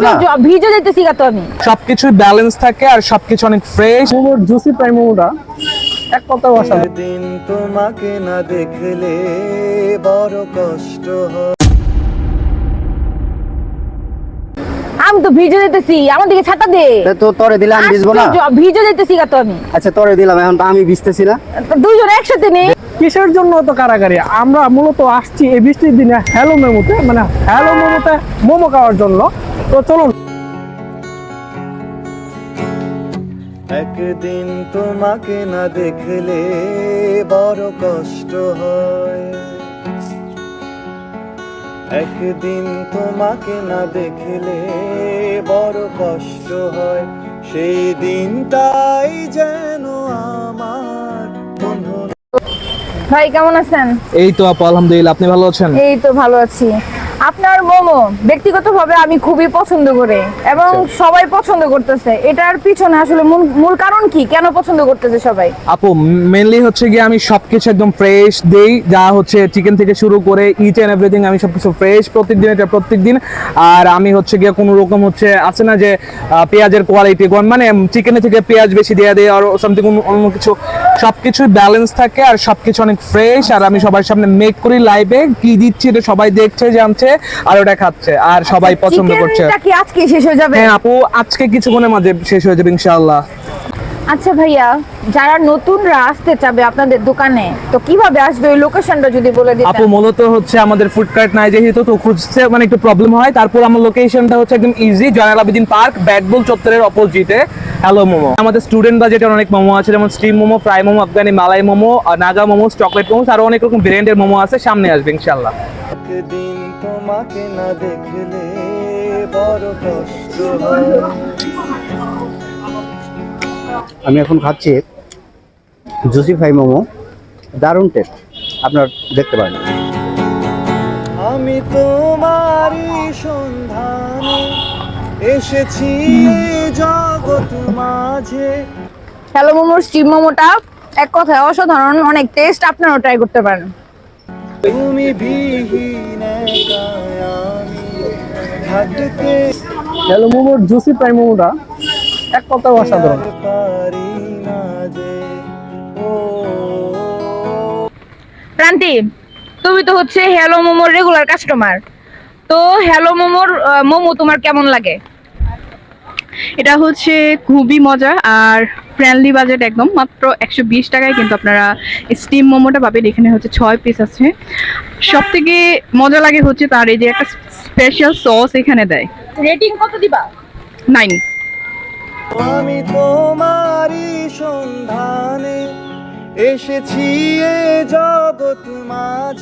না? জ- ভিজে যাইতেছি তো আমি। সবকিছু ব্যালেন্স থাকে আর সবকিছু অনেক ফ্রেশ মোমোর জুসি ফ্রাই মোমোটা। এক কথাও অসাধারণ দিন তোমাকে না দেখলে বড় কষ্ট হয়। আমি তো ভিজে যাইতেছি আমার দিকে ছাতা দে। তা তরে দিলে আমি ভিজবো না। ভিজে যাইতেছি গা তো আমি। আচ্ছা তরে দিলাম এখন তো আমি ভিজতেছি না। দুইজন একসাথে নেই কিসের জন্য তো কারাগারি? আমরা মূলত আসছি এই বৃষ্টির দিনে হ্যালো মেমোতে মানে হ্যালো মোমোতে মোমো খাওয়ার জন্য। তো চলুন। একদিন তোমাকে না দেখলে বড় কষ্ট হয়। একদিন তোমাকে না দেখলে বড় কষ্ট হয়। সেই দিনটাই যেন আমার বন্ধু ভাই কেমন আছেন? এই তো আপু আলহামদুলিল্লাহ আপনি ভালো আছেন? এই তো ভালো আছি। আপনার মোমো ব্যক্তিগতভাবে আমি খুবই পছন্দ করি এবং সবাই পছন্দ করতেছে। এটার পিছনে আসলে মূল মূল কারণ কি? কেন পছন্দ করতেছে সবাই? আপু মেনলি হচ্ছে গিয়ে আমি সবকিছু একদম ফ্রেশ দেই যা হচ্ছে চিকেন থেকে শুরু করে ইচ এন্ড এভরিথিং আমি সবকিছু ফ্রেশ প্রত্যেকদিন এটা প্রত্যেকদিন। আর আমি হচ্ছে গিয়ে কোনো রকম হচ্ছে আছে না যে পেঁয়াজের কোয়ালিটি মানে চিকেনে থেকে পেঁয়াজ বেশি দেওয়া দেয় আর সামথিং অন্য কিছু সবকিছু ব্যালেন্স থাকে আর সবকিছু অনেক ফ্রেশ আর আমি সবার সামনে মেক করি লাইভে কি দিচ্ছি এটা সবাই দেখছে জানছে। আর ওটা খাচ্ছে। আর সবাই পছন্দ করছে। কি আজকে শেষ হয়ে যাবে? হ্যাঁ আপু আজকে কিছুক্ষণের মাঝে শেষ হয়ে যাবে ইনশাআল্লাহ। আচ্ছা ভাইয়া যারা নতুনরা আসতে চাবে আপনাদের দোকানে তো কীভাবে আসবে? ওই লোকেশনটা যদি বলে আপু মূলত হচ্ছে আমাদের ফুড কার্ট নাই যেহেতু তো খুঁজতে মানে একটু প্রবলেম হয়। তারপর আমার লোকেশনটা হচ্ছে একদম ইজি জয়নাল আবেদিন পার্ক ব্যাটবল চত্বরের অপোজিটে হ্যালো মোমো। আমাদের স্টুডেন্ট বাজেটের অনেক মোমো আছে যেমন steam momo fry momo Afghani malai momo Naga momo chocolate momo আরও অনেক রকম ব্র্যান্ডের মোমো আছে সামনে আসবে ইনশাল্লাহ একদিন তোমাকে না দেখলে বড় কষ্ট আমি এখন খাচ্ছি জুসি ফ্রাই মোমো। দারুণ টেস্ট আপনার দেখতে পারেন। আমি তোমারই সন্ধানে এসেছি জগৎ মাঝে। হ্যালো মোমোর স্টিম মোমোটা এক কথায় অসাধারণ অনেক টেস্ট আপনারাও ট্রাই করতে পারেন। তুমি বিহীন থাকতে হ্যালো মোমোর জুসি ফ্রাই মোমোটা। এক কথাও অসাধারণ। প্রান্তি তুমি তো হচ্ছে হ্যালো মোমোর রেগুলার কাস্টমার তো হ্যালো মোমোর মোমো তোমার কেমন লাগে? এটা হচ্ছে খুবই মজা আর ফ্রেন্ডলি বাজেট একদম মাত্র একশো বিশ টাকায় কিন্তু আপনারা স্টিম মোমোটা পাবেন। এখানে হচ্ছে ছয় পিস আছে। সব থেকে মজা লাগে হচ্ছে তার এই যে একটা স্পেশাল সস এখানে দেয়। রেটিং কত দিবা? নাইন আমি তোমারই সন্ধানে এসেছি এ জগৎ মাঝে।